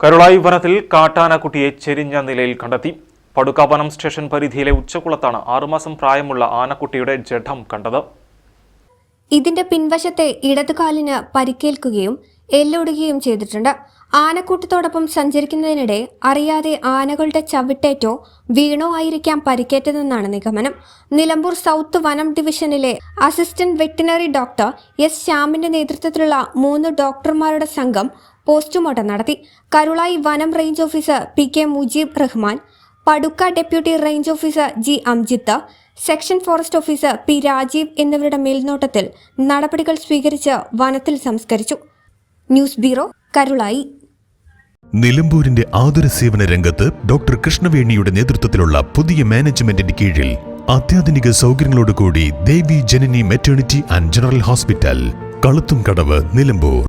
Karulayi വനത്തിൽ കാട്ടാനക്കുട്ടിയെ ചെരിഞ്ഞ നിലയിൽ കണ്ടെത്തി. പടുക്കാവനം സ്റ്റേഷൻ പരിധിയിലെ ഉച്ചക്കുളത്താണ് ആറുമാസം പ്രായമുള്ള ആനക്കുട്ടിയുടെ ജഡം കണ്ടത്. ഇതിന്റെ പിൻവശത്തെ ഇടതുകാലിന് പരിക്കേൽക്കുകയും എല്ലൊടുകയും ചെയ്തിട്ടുണ്ട്. ആനക്കൂട്ടത്തോടൊപ്പം സഞ്ചരിക്കുന്നതിനിടെ അറിയാതെ ആനകളുടെ ചവിട്ടേറ്റോ വീണോ ആയിരിക്കാം പരിക്കേറ്റതെന്നാണ് നിഗമനം. നിലമ്പൂർ സൗത്ത് വനം ഡിവിഷനിലെ അസിസ്റ്റന്റ് വെറ്റിനറി ഡോക്ടർ എസ് ശ്യാമിന്റെ നേതൃത്വത്തിലുള്ള മൂന്ന് ഡോക്ടർമാരുടെ സംഘം പോസ്റ്റ്മോർട്ടം നടത്തി. കരുളായി വനം range officer P K Mujeeb Rahman Padukka deputy range officer G Amjith section forest officer P Rajeev എന്നിവരുടെ മേൽനോട്ടത്തിൽ നടപടികൾ സ്വീകരിച്ച് വനത്തിൽ സംസ്കരിച്ചു. News bureau Karulayi. നിലമ്പൂരിന്റെ ആതുര സേവന രംഗത്ത് ഡോക്ടർ കൃഷ്ണവേണിയുടെ നേതൃത്വത്തിലുള്ള പുതിയ മാനേജ്മെന്റിന്റെ കീഴിൽ അത്യാധുനിക സൗകര്യങ്ങളോടുകൂടി Devi Janani maternity and general hospital Kaluthumkadavu Nilambur.